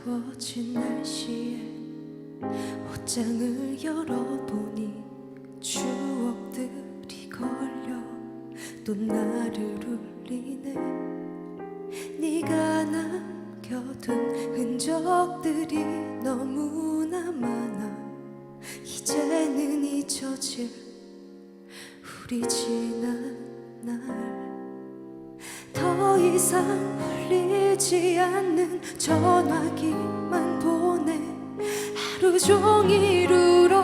차가워진 날씨에 옷장을 열어보니 추억들이 걸려 또 나를 울리네. 네가 남겨둔 흔적들이 너무나 많아 이제는 잊혀질 우리 지난 날. 더 이상 울리지 않는 전화기만 보내. 하루 종일 울어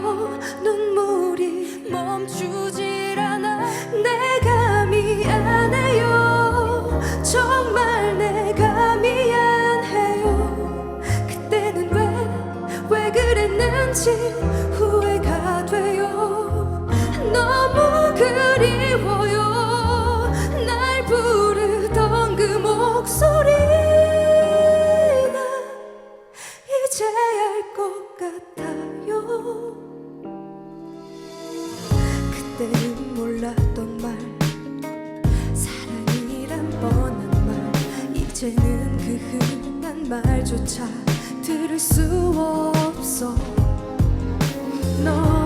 눈물이 멈추질 않아. 내가 미안해요. 정말 내가 미안해요. 그때는 왜 왜 그랬는지 후회가 돼요. 너무 그리워요. 날 부르던 그 목소리 알것 같아요. 그때는 몰랐던 말 사랑이란 뻔한 말 이제는 그 흔한 말조차 들을 수 없어. 너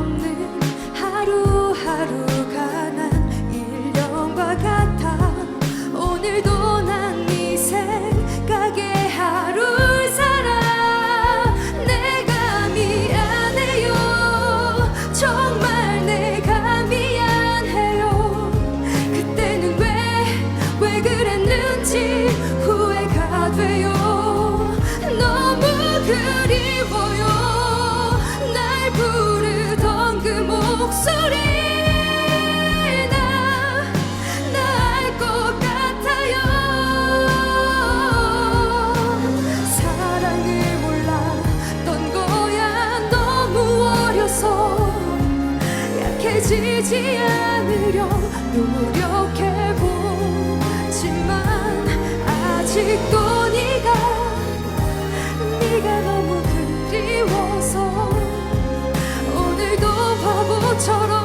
지지 않으려 노력해보지만 아직도 네가 네가 너무 그리워서 오늘도 바보처럼